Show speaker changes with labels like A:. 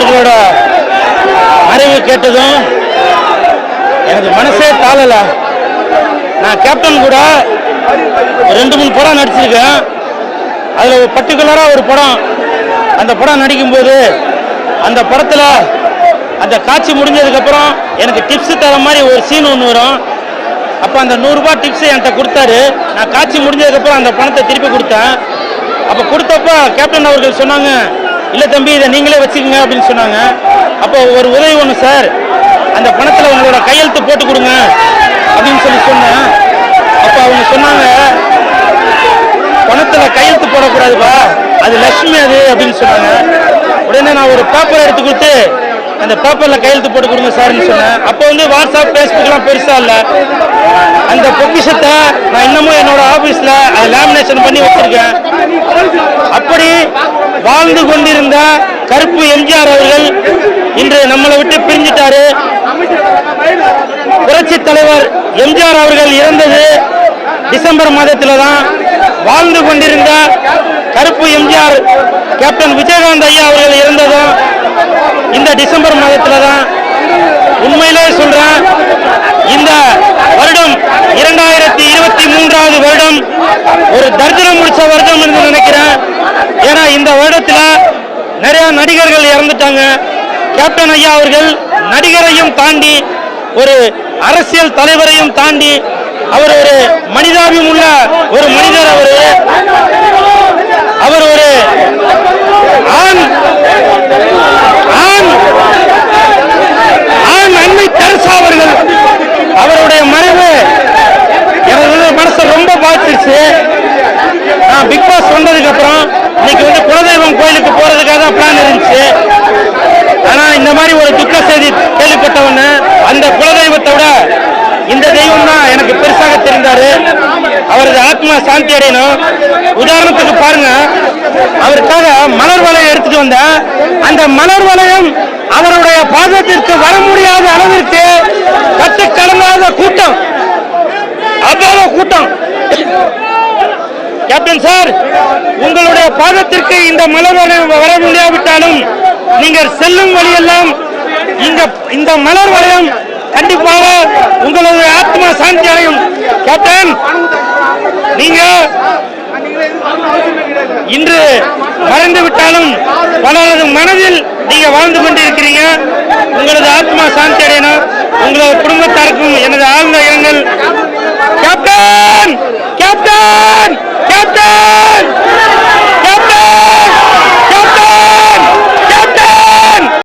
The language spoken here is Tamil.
A: அவர்களோட அறிவு கேட்டதும் எனக்கு மனசே தாளல நான் கேப்டன் கூட ரெண்டு மூணு படம் நடிச்சிருக்கேன். அதில் ஒரு பர்டிகுலராக ஒரு படம். அந்த படம் நடிக்கும்போது அந்த படத்தில் அந்த காட்சி முடிஞ்சதுக்கப்புறம் எனக்கு டிப்ஸ் தர மாதிரி ஒரு சீன் ஒன்று வரும். அப்போ அந்த நூறுரூபா டிப்ஸ் என்கிட்ட கொடுத்தாரு. நான் காட்சி முடிஞ்சதுக்கப்புறம் அந்த பணத்தை திருப்பி கொடுத்தேன். அப்போ கொடுத்தப்ப கேப்டன் அவர்கள் சொன்னாங்க இல்லை தம்பி இதை நீங்களே வச்சுக்கோங்க அப்படின்னு சொன்னாங்க. அப்போ ஒரு உதவி ஒன்று சார் அந்த பணத்தில் உங்களோட கையெழுத்து போட்டு கொடுங்க அப்படின்னு சொல்லி சொன்னேன். அப்போ அவங்க சொன்னாங்க பணத்தில் கையெழுத்து போடக்கூடாதுப்பா அது லட்சுமி அது அப்படின்னு சொன்னாங்க. உடனே நான் ஒரு பேப்பர் எடுத்து கொடுத்து அந்த பேப்பரில் கையெழுத்து போட்டு கொடுங்க சார்னு சொன்னேன். அப்போ வந்து வாட்ஸ்அப் ஃபேஸ்புக்லாம் பெருசாக இல்லை. அந்த பொக்கிஷத்தை நான் இன்னமும் என்னோட ஆஃபீஸில் அதை லேமினேஷன் பண்ணி வச்சுருக்கேன். வாழ்ந்து கொண்டிருந்த கருப்பு எம்ஜிஆர் அவர்கள் இன்று நம்மளை விட்டு பிரிஞ்சிட்டாரு. புரட்சி தலைவர் எம்ஜிஆர் அவர்கள் இறந்தது டிசம்பர் மாதத்தில் தான் வாழ்ந்து கொண்டிருந்த கருப்பு எம்ஜிஆர் கேப்டன் விஜயகாந்த் ஐயா அவர்கள் இறந்ததும் இந்த டிசம்பர் மாதத்தில் தான் உண்மையிலே சொல்றேன் இந்த வருடம் இரண்டாயிரத்தி இருபத்தி மூன்றாவது வருடம் ஒரு நடிகர்கள் இறந்துட்டாங்க. கேப்டன் ஐயா அவர்கள் நடிகரையும் தாண்டி ஒரு அரசியல் தலைவரையும் தாண்டி அவர் ஒரு மனிதாபியம் உள்ள ஒரு மனிதர் அவரு. இருந்தாரு அவரது ஆத்மா சாந்தி அடையணும். உதாரணத்துக்கு பாருங்க. அவருக்காக மலர் வளையம் எடுத்துட்டு வந்த அந்த மலர் வளையம் அவருடைய பாதத்திற்கு வர முடியாத அளவிற்கு கட்டுக்கடங்காத கூட்டம். அவ்வளவு கூட்டம். கேப்டன் சார் உங்களுடைய பாதத்திற்கு இந்த மலர் வளையம் வர முடியாவிட்டாலும் நீங்கள் செல்லும் வழியெல்லாம் இந்த இந்த மலர் வளையம் கண்டிப்பாக உங்களது ஆத்மா சாந்தி அடையும். கேப்டன் நீங்க இன்று மறைந்து விட்டாலும் பலரது மனதில் நீங்க வாழ்ந்து கொண்டிருக்கிறீங்க. உங்களது ஆத்மா சாந்தி அடையணும். உங்களது குடும்பத்தை